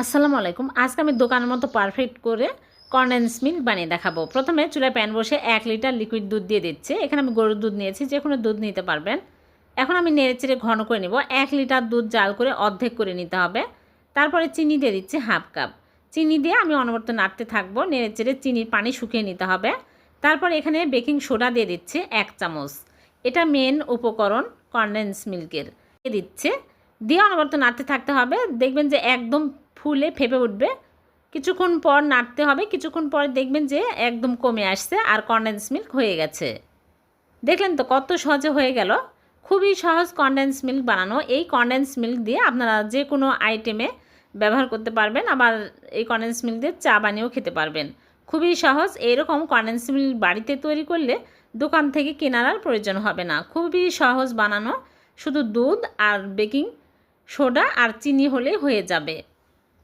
আসসালামু আলাইকুম। আজকে আমি দোকানের মতো পারফেক্ট করে কন্ডেন্স মিল্ক বানিয়ে দেখাবো। প্রথমে চুলায় প্যান বসে এক লিটার লিকুইড দুধ দিয়ে দিচ্ছে। এখানে আমি গরুর দুধ নিয়েছি, যে কোনো দুধ নিতে পারবেন। এখন আমি নেড়ে চেড়ে ঘন করে নিব। এক লিটার দুধ জাল করে অর্ধেক করে নিতে হবে। তারপরে চিনি দিয়ে দিচ্ছি হাফ কাপ চিনি দিয়ে আমি অনবরত নাড়তে থাকব। নেড়ে চেড়ে চিনির পানি শুকিয়ে নিতে হবে। তারপর এখানে বেকিং সোডা দিয়ে দিচ্ছে এক চামচ। এটা মেন উপকরণ কন্ডেন্স মিল্কের দিয়ে দিচ্ছে। দিয়ে অনবরত নাড়তে থাকতে হবে। দেখবেন যে একদম ফুলে ফেপে উঠবে। কিছুক্ষণ পর নাড়তে হবে, কিছুক্ষণ পর দেখবেন যে একদম কমে আসছে আর কন্ডেন্স মিল্ক হয়ে গেছে। দেখলেন তো কত সহজে হয়ে গেল? খুবই সহজ কন্ডেন্স মিল্ক বানানো। এই কন্ডেন্স মিল্ক দিয়ে আপনারা যে কোনো আইটেমে ব্যবহার করতে পারবেন, আবার এই কন্ডেন্স মিল্ক দিয়ে চা বানিয়েও খেতে পারবেন। খুবই সহজ এইরকম কন্ডেন্স মিল্ক বাড়িতে তৈরি করলে দোকান থেকে কেনার আর প্রয়োজন হবে না। খুবই সহজ বানানো। শুধু দুধ আর বেকিং সোডা আর চিনি হলেই হয়ে যাবে।